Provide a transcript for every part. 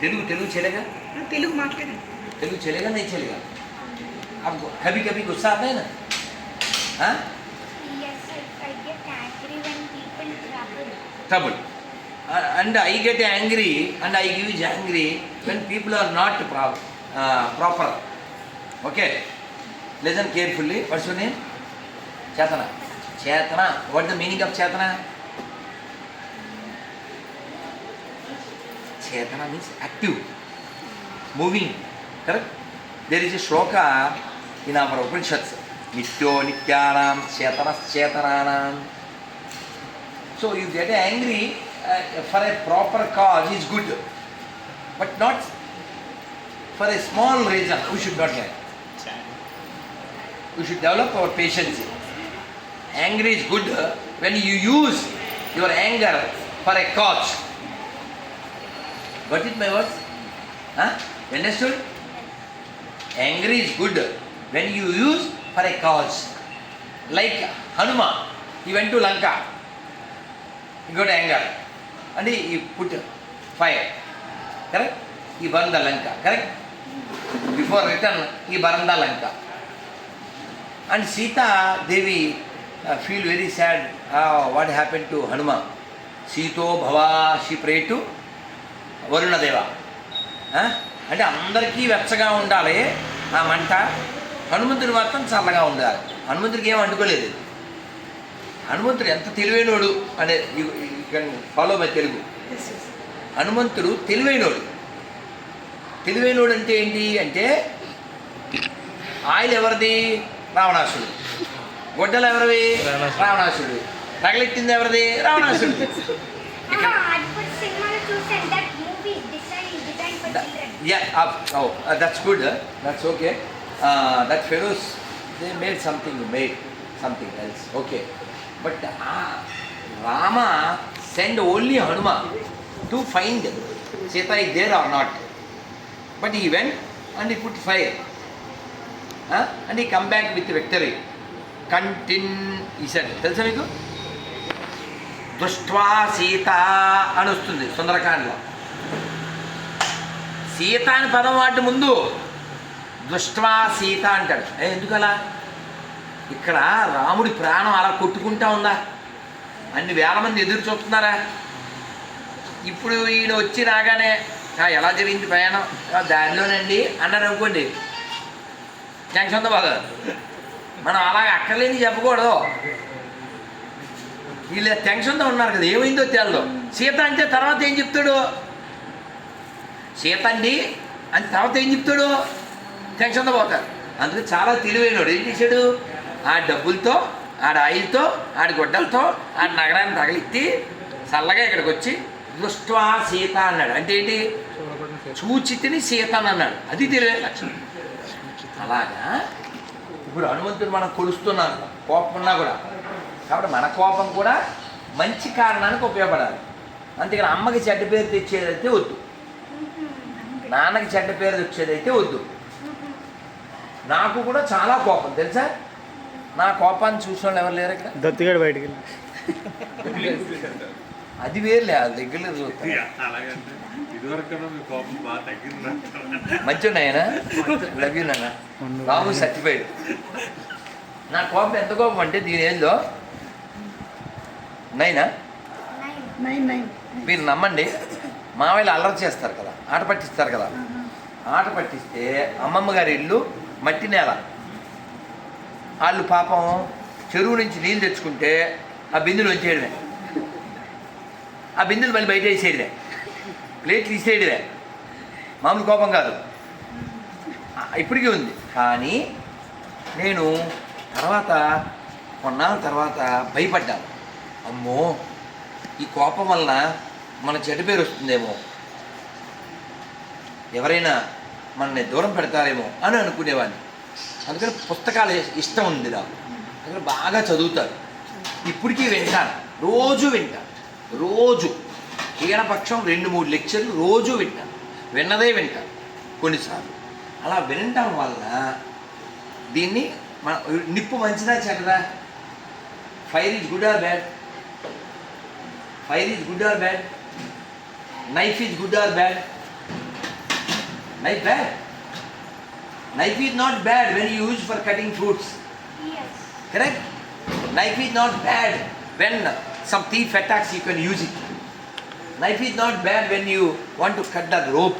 तेलुगु तेलुगु चलेगा? तेलुगु तेलुगु चलेगा नहीं चलेगा? आपको कभी कभी गुस्सा आता है ना? हाँ? Trouble and I get angry and I give you angry when people are not proper okay listen carefully what's your name Chetana Chetana what the meaning of Chetana Chetana means active, moving. Correct? There is a shloka in our Upanishads. Nityo nityanam chetana chetananam. So you get angry uh, for a proper cause is good, but not for a small reason. We should not get. We should develop our patience. Anger is good when you use your anger for a cause. Got it, my words? Huh? You Understood? Anger is good when you use for a cause. Like Hanuman, he went to Lanka. He got anger and he, he put fire. Correct? He burned the Lanka. Correct? Before return, he burned the Lanka. And Sita Devi uh, feel very sad. Ah, what happened to Hanuman? Sito Bhava, she prayed to Varuna Deva ఆ? అంటే అందరికీ వెచ్చగా ఉండాలి ఆ మంట. హనుమంతుడు మాత్రం చల్లగా ఉండాలి. హనుమంతుడికి ఏం అంటుకోలేదు. హనుమంతుడు ఎంత తెలివైనోడు అనే ఫాలో మై తెలుగు. హనుమంతుడు తెలివైనోడు. తెలివైనోడు అంటే ఏంటి? అంటే ఆయిల్ ఎవరిది? రావణాసుడు. గొడ్డలు ఎవరివి? రావణాసుడు. తగలెట్టింది ఎవరిది? రావణాసుడు. Yeah, uh, oh, uh, that's good. Huh? that's okay. Uh, that fellows, they made something, made something else. Okay. But uh, Rama sent only Hanuma to find Sita is there or not. But he went and he put fire. Huh? And he come back with victory. Contin, he said, తెలుసా మీకు దృష్ట్వా సీత అని వస్తుంది సుందరకాండలో సీత అని పదం వాటి ముందు. దృష్ట్వా సీత అంటాడు. ఎందుకలా? ఇక్కడ రాముడి ప్రాణం అలా కొట్టుకుంటా ఉందా? అన్ని వేల మంది ఎదురు చూస్తున్నారా? ఇప్పుడు ఈయన వచ్చి రాగానే ఎలా జరిగింది ప్రయాణం? దారిలోనండి. అన్నారు అనుకోండి. టెన్షన్ ఉందా బాగా మనం అలాగ అక్కర్లేని చెప్పకూడదు. వీళ్ళు టెన్షన్తో ఉన్నారు కదా ఏమైందో తెలదు. సీత అంటే తర్వాత ఏం చెప్తాడు? సీత అండి అని తర్వాత ఏం చెప్తాడు? టెన్షన్తో పోతారు అందుకే చాలా తెలివైనడు. ఏం చేశాడు? ఆ డబ్బులతో ఆడ ఆయిల్తో ఆడి గొడ్డలతో ఆడి నగరాన్ని తగిలిత్తి చల్లగా ఇక్కడికి వచ్చి దృష్ట్వా సీత అన్నాడు. అంటే ఏంటి? చూచితిని సీత అని అన్నాడు. అది తెలివే లక్షణం. అలాగా? ఇప్పుడు హనుమంతుడు మనం కొలుస్తున్నాం. కోపం ఉన్నా కూడా. కాబట్టి మన కోపం కూడా మంచి కారణానికి ఉపయోగపడాలి. అంతేకాని అమ్మకి చెడ్డ పేరు తెచ్చేదైతే వద్దు. నాన్నకి చెడ్డ పేరు వచ్చేదైతే వద్దు. నాకు కూడా చాలా కోపం తెలుసా? నా కోపాన్ని చూసిన వాళ్ళు ఎవరు లేరు ఇక్కడ? దత్తిగాడు బయటికి వెళ్ళి. అది వేరులే వాళ్ళ దగ్గర మీ మంచి ఉన్నాయనా లవ్ యూ నాన్న. బాబు సర్టిఫైడ్ నా కోపం ఎంత కోపం అంటే దీని ఏందో? నైనా. మీరు నమ్మండి మావయ్యలు అల్లరి చేస్తారు కదా. ఆట పట్టిస్తారు కదా. ఆట పట్టిస్తే అమ్మమ్మ గారి ఇల్లు మట్టి నేల. వాళ్ళు పాపం చెరువు నుంచి నీళ్ళు తెచ్చుకుంటే ఆ బిందులు వచ్చేయడమే. ఆ బిందులు మళ్ళీ బయట వేసేయడమే. ప్లేట్లు తీసేయడమే మామూలు కోపం కాదు. ఇప్పటికీ ఉంది. కానీ నేను తర్వాత కొన్నాళ్ళ తర్వాత భయపడ్డాను. అమ్మో ఈ కోపం వలన మన చెడ్డ పేరు వస్తుందేమో. ఎవరైనా మనల్ని దూరం పెడతారేమో అని అనుకునేవాడిని. అందుకని పుస్తకాలు ఇష్టం ఉంది నాకు. అందుకని బాగా చదువుతారు. ఇప్పటికీ వింటాను. రోజు వింటాను. రోజు. ఈయనపక్షం రెండు మూడు లెక్చర్లు రోజు వింటాను. విన్నదే వింటాను. కొన్నిసార్లు. అలా వినటం వల్ల దీన్ని మన నిప్పు మంచిదా చెడ్డదా? Fire is good or bad fire is good or bad knife is good or bad Knife bad. Knife is not bad when you use for cutting fruits. Yes. Correct? Knife is not bad when some thief attacks, you can use it. Knife is not bad when you want to cut the rope.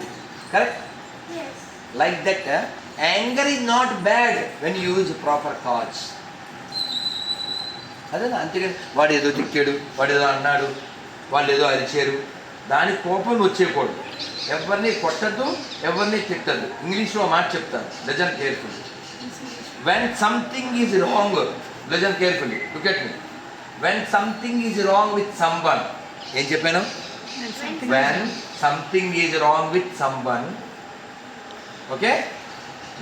Correct? Yes. Like that, uh, anger is not bad when you use proper cause. అదే అంతేగాని వాడు ఏదో తిట్టాడు వాడు ఏదో అన్నాడు వాళ్ళు ఏదో అరిచారు దాని కోపం వచ్చేయకూడదు ఎవరిని కొట్టద్దు ఎవరిని తిట్టద్దు. ఇంగ్లీష్లో మాట చెప్తాను listen careful when something is wrong listen carefully look at me when something is wrong with someone ఏం చెప్పాను? When something is wrong with someone okay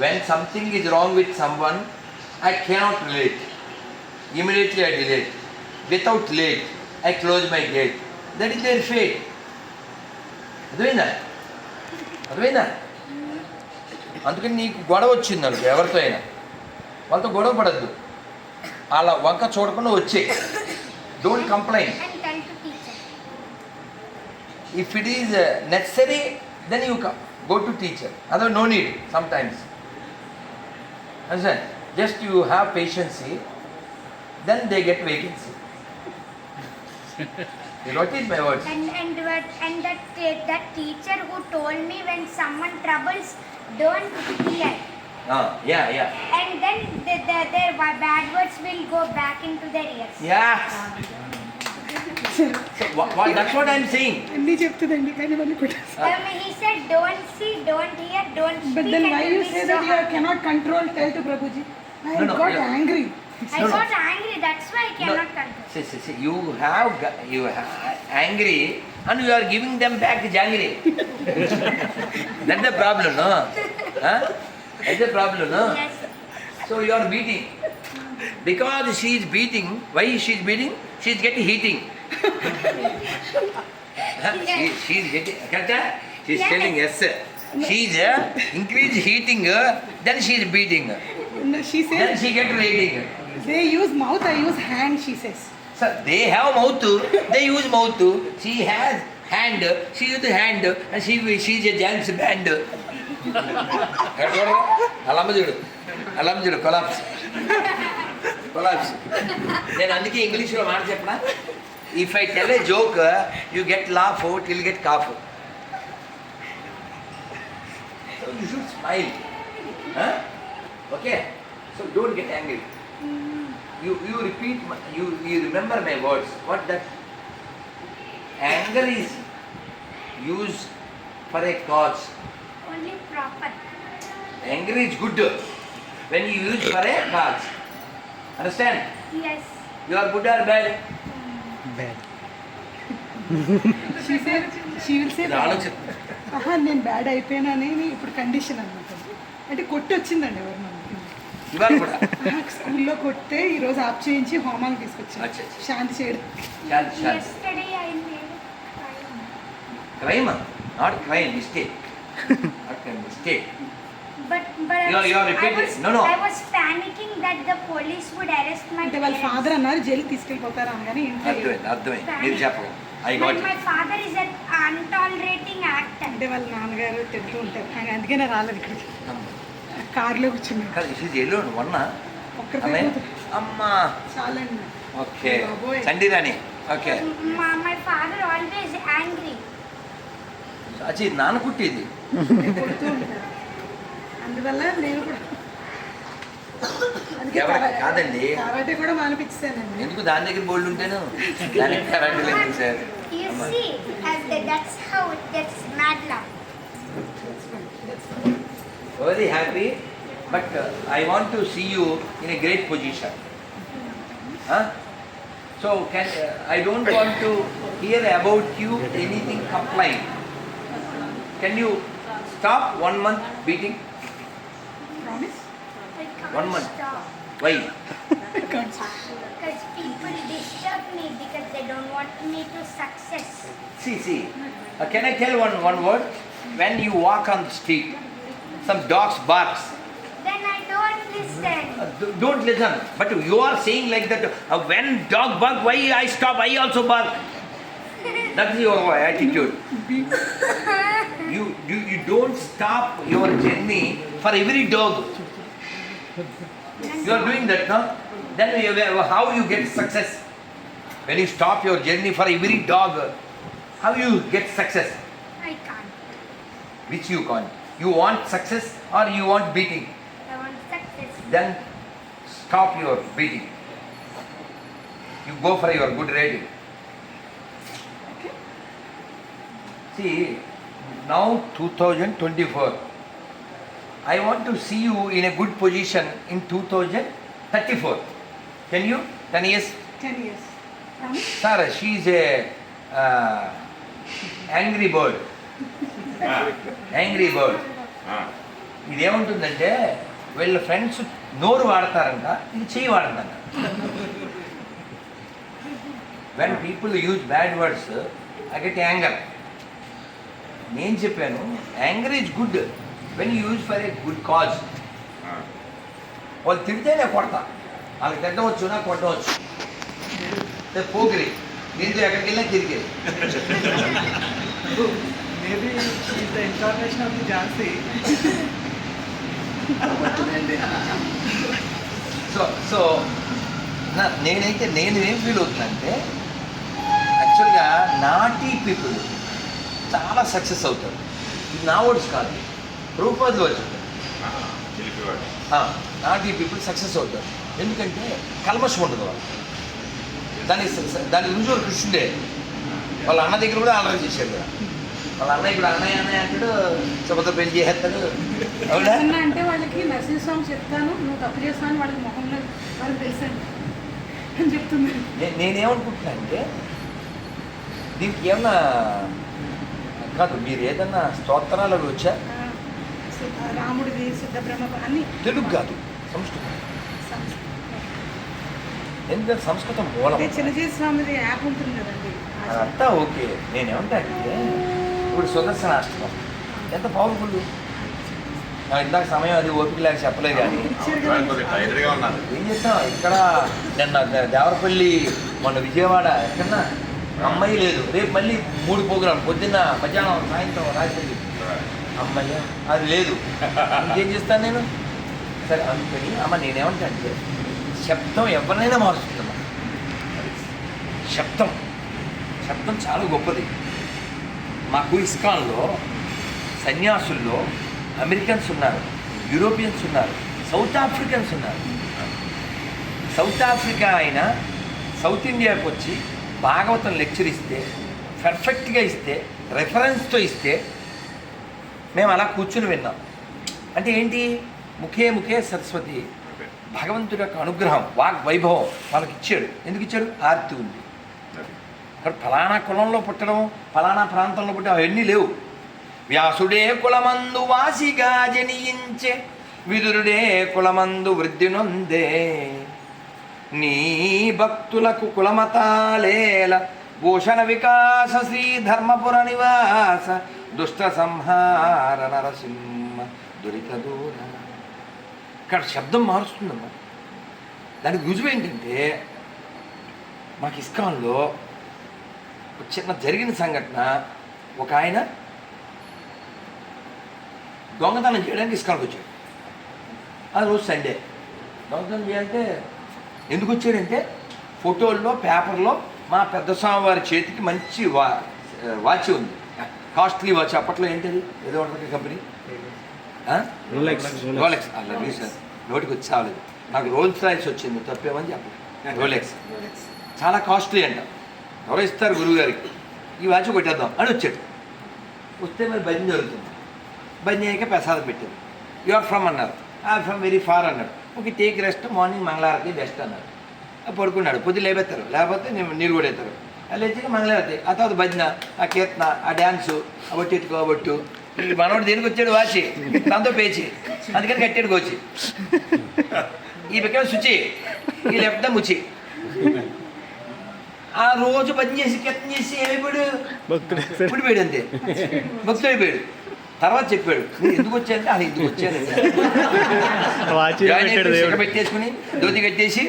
when something is wrong with someone I cannot relate immediately I delete without late I close my gate that is their fate అర్థమైందా అర్థమైందా? అందుకని నీకు గొడవ వచ్చింది అనుకో ఎవరితో అయినా. వాళ్ళతో గొడవ పడద్దు. అలా వంక చూడకుండా వచ్చే. Don't complaint. If it is necessary then you go to teacher అదో no need sometimes just you have patience then they get vacancy What is my words And and what and that te- that teacher who told me when someone troubles, don't hear. Yeah yeah And then the, the, their wa- bad words will go back into their ears. Yeah that's what I'm saying అన్నీ చెప్తుందండి కానీ మళ్ళీ కొట్టేస్తా Um, he said, don't see, don't hear, don't speak. But then and why you'll you be say so that you happy." cannot control, tell to Prabhuji. I No, no, got yeah. angry. I No, no. got angry, that's why I cannot control. See, see, see, you have you have angry and you are giving them back jangry. That's the problem, no? Huh? That's the problem, no? Yes. So you are beating. Because she is beating, why she is beating? She is getting heating. Huh? she, she is getting, correct? She is Yes. telling yes. She is uh, increase heating, uh, then she is beating. No, she Then says she get rating. They use mouth, I use hand, she says. Sir, they have mouth, they use mouth. She has hand, she use the hand, and she she is a dance band. అలమ్మ చూడు అలమ్మ చూడు collapse collapse నేను అందుకే ఇంగ్లీష్లో మాట చెప్పనా if I tell a joke you get laugh till get cough so you should smile okay so don't get angry you you repeat my, you you remember my words what that anger is used for a cause Only proper. anger is good when you use for a cause understand Yes. you are good or bad She said, she will say, ఆహా నేను bad అయిపోయినానని ఇప్పుడు condition అనమాట అంటే కొట్టి వచ్చిందండి ఎవరు నన్ను ఇవాళ కూడా. స్కూల్లో కొట్టే ఈ రోజు ఆప్ చేయించి హోమాలు తీసుకొచ్చాను అచ్చా, అచ్చా. శాంతి చేయడం. Yesterday I made crime. Crime not crime mistake not mistake But but I You are- was, you are I repeating. was, No, no. I was panicking that the police would arrest my అంటే వాళ్ళ parents. Father అన్నారు jail తీసుకెళ్ళిపోతారా? అనగానే ఇంట్లో అర్థమైంది అర్థమైంది. మీరు చెప్పరు I My, got my father is an untolerating actor. అంటే వాళ్ళ నాన్నగారు తింటూ ఉంటారు. ఆ, అందుకే నేను రాలేదు ఇక్కడికి. కార్లో కూర్చున్నాను కాదు ఒక్కరి అన్నయ్య? పేరు అమ్మా. చాలండి. ఓకే. బాబోయ్. చండీరాణి ఓకే. always angry. అచ్చి నాన్న ఉంటారు అందువల్ల నేను కూడా కాదండి. కరాటే కూడా మానిపించానండి ఎందుకు దాని దగ్గర బోల్డ్ ఉంటాను? దానికి కరెంట్ లేదు sir. very happy, but uh, I want to see you in a great position. Huh? So can, uh, I don't want to hear about you anything complain. Can you stop one month beating? Promise? One month. Stop. Why? because people disturb me because they don't want me to success. See, see. Uh, can I tell one one word? When you walk on the street, some dogs barks. Then I don't listen. Uh, don't listen. But you are saying like that. Uh, when dog bark, why I stop? I also bark. That's your attitude. You, you, you don't stop your journey for every dog. You are doing that, no? Then you- how you get success? When you stop your journey for every dog, how you get success? I can't. Which you can't. You want success or you want beating? I want success. Then stop your beating. You go for your good rating. Okay. See, now 2024. I want to see you in a good position in 2034. Can you? 10 years? 10 years. Sarah, she is a uh, angry bird. Angry bird. ఇదేముంటుందంటే వీళ్ళ friends నోరు వాడతారంట ఇది చెయ్యి వాడతారంట. When people use bad words I get anger నేను చెప్పాను anger is good when use for a good cause వాళ్ళు తిడితే నేను కొడతా. వాళ్ళకి తిట్టవచ్చు నాకు కొట్టవచ్చు. పోగిరి దీంతో ఎక్కడికి వెళ్ళినా తిరిగేది maybe is the incarnation of the Jhansi. So so నా- నేనైతే నేను ఏం ఫీల్ అవుతుందంటే యాక్చువల్గా నాటీ పీపుల్ చాలా సక్సెస్ అవుతారు. ఇది నా వర్డ్స్ కాదు. రూపాది వర్డ్స్ నాటీ పీపుల్ సక్సెస్ అవుతారు. ఎందుకంటే కల్మషం ఉండదు వాళ్ళు దాని దాని రుజువు కృష్ణుడే వాళ్ళ అన్న దగ్గర కూడా ఆర్డర్ చేశాడు కదా వాళ్ళ అన్నయ్య ఇప్పుడు అన్నయ్య అన్నయ్య అంటాడు సుభద్ర పెళ్ళి చేసేస్తాడు. అవునా? అంటే వాళ్ళకి మెసేజ్ సాంగ్ చెప్తాను నువ్వు తప్పు చేస్తాను వాళ్ళకి మొహంలో వాళ్ళకి తెలుసండి. అని చెప్తున్నాను నే- నేనేమనుకుంటున్నా అంటే దీనికి ఏమన్నా కాదు మీరు ఏదన్నా స్తోత్రాలు అవి వచ్చా? రాముడిది సిద్ధబ్రహ్మ అన్ని తెలుగు కాదు సంస్కృతం. ఎందుకంటే సంస్కృతం మూలం. అదే చిన్నజీవి స్వామిది యాప్ ఉంటుంది కదండి. అదంతా ఓకే. నేనేమంటా అంటే ఇప్పుడు సుదర్శనాష్టకం ఎంత పవర్ఫుల్ ఇందాక సమయం అది ఓపిక లేక చెప్పలేదు కానీ. ఏం చేస్తాం ఇక్కడ నిన్న దేవరపల్లి మొన్న విజయవాడ ఎక్కడన్నా? అమ్మాయి లేదు. రేపు మళ్ళీ మూడు ప్రోగ్రాం పొద్దున్న మధ్యాహ్నం సాయంత్రం రాత్రి అమ్మాయి అది లేదు. ఇంకేం చేస్తాను నేను? సరే అందుకని అమ్మ నేనేమంటా అంటే శబ్దం ఎవరినైనా మారుస్తుందమ్మా. శబ్దం. శబ్దం చాలా గొప్పది. మాకు ఇస్కాన్లో సన్యాసుల్లో అమెరికన్స్ ఉన్నారు యూరోపియన్స్ ఉన్నారు సౌత్ ఆఫ్రికన్స్ ఉన్నారు. సౌత్ ఆఫ్రికా అయినా సౌత్ ఇండియాకి వచ్చి భాగవతం లెక్చర్ ఇస్తే పర్ఫెక్ట్గా ఇస్తే రెఫరెన్స్తో ఇస్తే మేము అలా కూర్చుని విన్నాం. అంటే ఏంటి? ముఖే ముఖే సరస్వతి. భగవంతుడి యొక్క అనుగ్రహం వాగ్ వైభవం వాళ్ళకి ఇచ్చాడు. ఎందుకు ఇచ్చాడు? ఆర్తి ఉంది. ఇక్కడ ఫలానా కులంలో పుట్టడం ఫలానా ప్రాంతంలో పుట్టడం అవన్నీ లేవు. వ్యాసుడే కులమందు వాసిగా జనియించే విదురుడే కులమందు వృద్ధి నొందే. నీ భక్తులకు కులమతాలేల భూషణ వికాస శ్రీ ధర్మపుర నివాస దుష్ట సంహార నరసింహ దురిత దూర. ఇక్కడ శబ్దం మారుస్తుందమ్మా. దానికి రుజువు ఏంటంటే మాకు ఇస్కాన్లో చిన్న జరిగిన సంఘటన ఒక ఆయన దొంగతనం చేయడానికి ఇస్కాన్కి వచ్చాడు. ఆ రోజు సండే దొంగతనం చేయాలంటే ఎందుకు వచ్చాడంటే ఫోటోల్లో పేపర్లో మా పెద్ద స్వామి వారి చేతికి మంచి వా వాచ్ ఉంది. కాస్ట్లీ వాచ్ అప్పట్లో ఏంటది? ఏదో ఉంటుంది కంపెనీ? రోలెక్స్ అలా రీసెంట్ నోటికి వచ్చి చావలేదు. నాకు రోల్స్ రాయిస్ వచ్చింది తప్పేమని చెప్పండి రోలెక్స్ చాలా కాస్ట్లీ అంట. ఎవరో ఇస్తారు గురువుగారికి. ఈ వాచ్ కొట్టేద్దాం అని వచ్చాడు. వస్తే మరి భజన జరుగుతుంది భజన అయ్యాక ప్రసాదం పెట్టారు యువర్ ఫ్రమ్ అన్నారు. ఆ ఫ్రమ్ వెరీ ఫార్ అన్నాడు. ఓకే టేక్ రెస్ట్ మార్నింగ్ మంగళారతి బెస్ట్ అన్నారు పడుకున్నాడు. పొద్దు లేపెత్తారు లేకపోతే నీరు కూడా ఎత్తారు అది లేచి మంగళారతి ఆ తర్వాత భజన ఆ కీర్తన ఆ డ్యాన్సు ఆ బొట్టెట్టు ఎత్తుకో ఈ మనోడు దేనికి వచ్చాడు వాచి? దాంతో పేచి. అందుకని కట్టాడు కోచి. ఈ పక్కన శుచి ఈ లెఫ్ట్ ముచి. ఆ రోజు పని చేసి కీర్తన చేసి ఏమైపోయాడు? పుడిపోయాడు అంతే. భక్తుడు అయిపోయాడు. తర్వాత చెప్పాడు నేను ఎందుకు వచ్చానంటే అది ఎందుకు వచ్చాను పెట్టేసుకుని ధోతి కట్టేసి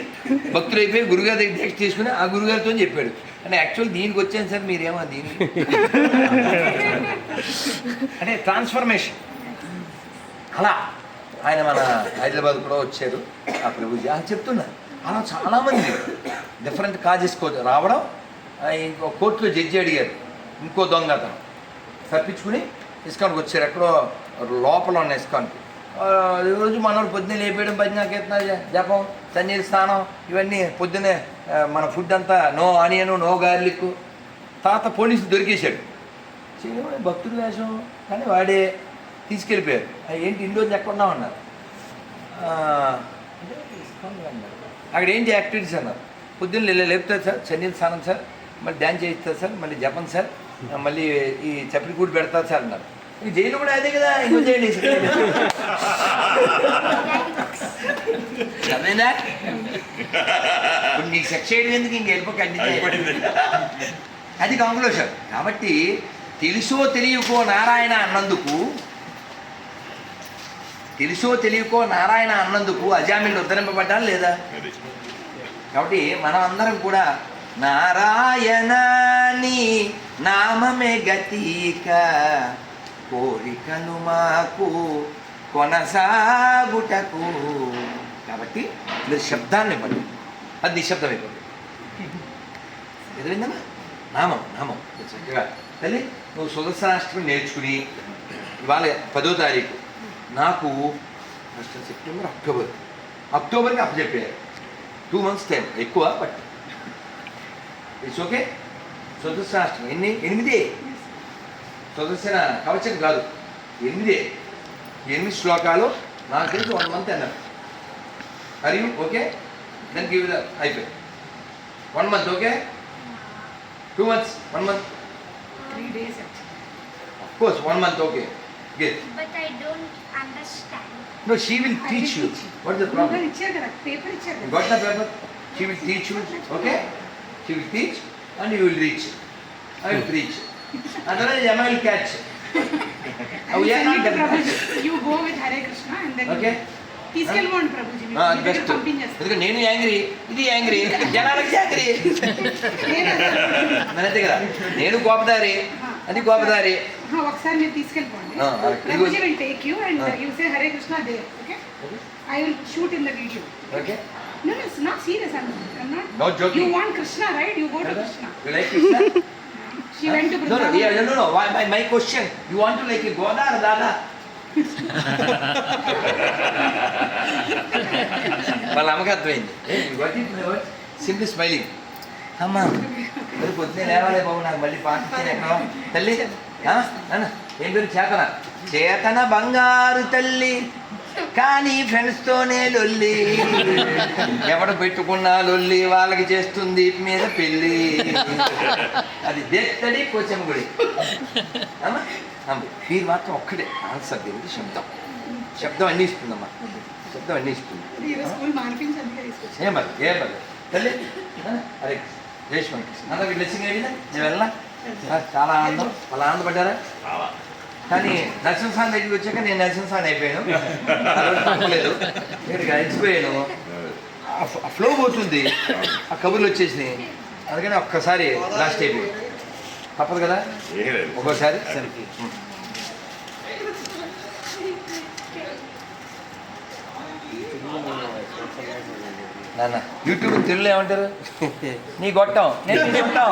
భక్తులు అయిపోయి గురుగారి దగ్గర టెక్స్ట్ తీసుకుని ఆ గురుగారితో చెప్పాడు. అంటే యాక్చువల్ దీనికి వచ్చాను సార్ మీరేమో దీనికి. అంటే ట్రాన్స్ఫర్మేషన్ అలా ఆయన మన హైదరాబాద్ కూడా వచ్చారు ఆ ప్రభుజీ అని చెప్తున్నా. అలా చాలామంది డిఫరెంట్ కాజెస్ రావడం ఇంకో కోర్టులో జడ్జి అడిగారు. ఇంకో దొంగ అతను. తప్పించుకుని ఇస్కాన్కి వచ్చారు. ఎక్కడో లోపల ఉన్న ఇస్కాన్కి. ఆ, రోజు మనోడు పొద్దున్నే లేపేయడం భజన కీర్తన జపం సన్నీరు స్నానం ఇవన్నీ పొద్దున్నే మన ఫుడ్ అంతా నో ఆనియను నో గార్లిక్. తాత పోలీసులు దొరికేశాడు చేయడం భక్తుడు వేషం. కానీ వాడే తీసుకెళ్ళిపోయారు. ఏంటి ఇన్ని రోజులు ఎక్కడ ఉన్నావు? అన్నారు. అక్కడ ఏంటి యాక్టివిటీస్ అన్నారు. పొద్దున్న లేపుతారు సార్ సన్నీరు స్నానం సార్ మళ్ళీ డ్యాన్స్ చేయిస్తారు సార్ మళ్ళీ జపం సార్ మళ్ళీ ఈ చప్పటి కూడి పెడతారు సార్ అన్నారు. ఈ జైలు కూడా అదే కదా ఇంకో చేయండి ఇప్పుడు నీకు సెక్స్ చేయడం ఎందుకు? ఇంక వెళ్ళిపోక అది కాంక్లూషన్ కాబట్టి తెలుసో తెలియకో నారాయణ అన్నందుకు తెలుసో తెలియకో నారాయణ అన్నందుకు అజామిల్ ఉద్ధరింపబడ్డా లేదా? కాబట్టి మనం అందరం కూడా నారాయణాని నామమే గతీక. కోరికను మాకు కొనసాగుటకు. కాబట్టి మీరు శబ్దాన్ని ఇవ్వండి అది నిశ్శబ్దం అయిపోతుంది ఎదురైందమ్మా నామం నామం. చక్కగా. తల్లి నువ్వు సుదర్శనాష్టమి నేర్చుకుని ఇవాళ పదో తారీఖు. నాకు ఫస్ట్ సెప్టెంబర్ అక్టోబర్. అక్టోబర్కి అప్పచెప్పారు టూ మంత్స్ టైం ఎక్కువ బట్ ఇట్స్ ఓకే సుదర్శనాష్టమి ఎన్ని? ఎనిమిది. సుదర్శన కవచం కాదు. ఎనిమిదే. ఎనిమిది శ్లోకాలు నాకు తెలిసి. వన్ మంత్ అన్నారు. మరియు ఓకే దెన్ గివ్ అయిపోయింది. One month okay two months one month three days Of course, one month, okay. Good. But I don't understand. No, she will teach you. What is the problem? You got the paper? She will teach you, okay? She will teach and you will reach. I will preach. Otherwise, Yama will catch. Oh, yeah, not that. You go with Hare Krishna and then Okay? తీసుకెళ్ళిపోండి Prabhuji Ah. పంపించేస్తాను ఎందుకంటే నేను angry ఇది angry జనాలకి angry కదా నేను కోపదారి అది కోపదారి Ah, ఒకసారి మీరు తీసుకెళ్ళిపోండి Ah. Prabhuji will take you and Ah. You say Hare Krishna they okay I will shoot in the video okay No, no, it's not serious. I'm, I'm not. No joking. You want Krishna, right? You go to Krishna. You like Krishna? She went to No, no, Vrindavan. yeah, no, no. Why, my, my question, you want to like Goda or Dada? వాళ్ళ అమ్మకి అర్థమైంది simply smiling అమ్మా మరి పొద్దునే లేవాలే బాబు నాకు మళ్ళీ పాట ఇచ్చేది ఎక్కడ తల్లి ఏం పేరు? చేతన. చేతన బంగారు తల్లి కానీ ఫ్రెండ్స్తోనే లొల్లి. ఎవడ పెట్టుకున్నా లొల్లి వాళ్ళకి చేస్తుంది మీద పెళ్ళి. అది దేత్తడి కోచం గుడి. మీరు మాత్రం ఒక్కడే ఆన్సర్ దీనికి శబ్దం. శబ్దం అన్నీ ఇస్తుందమ్మా. శబ్దం అన్నీ ఇస్తుంది. ఏం పర్లేదు తల్లి ఆ, అరే జయశ్వరి అందరికి బ్లెస్సింగ్ అయిందా నేను వెళ్ళా చాలా ఆనందం. వాళ్ళు ఆనందపడ్డారా? కానీ నరసింహస్వామి దగ్గరికి వచ్చాక నేను నరసింహస్వామి అయిపోయాను. తప్పలేదు ఇక్కడికి అలసిపోయాను. ఆ ఫ్లో పోతుంది. ఆ కబుర్లు వచ్చేసినాయి. అందుకని ఒక్కసారి లాస్ట్ అయిపోయింది. తప్పదు కదా? లేదు. ఒక్కోసారి. సరే. నాన్న. యూట్యూబ్ తెలుగులో ఏమంటారు నీ గొట్టం. నేను నీ గొట్టం.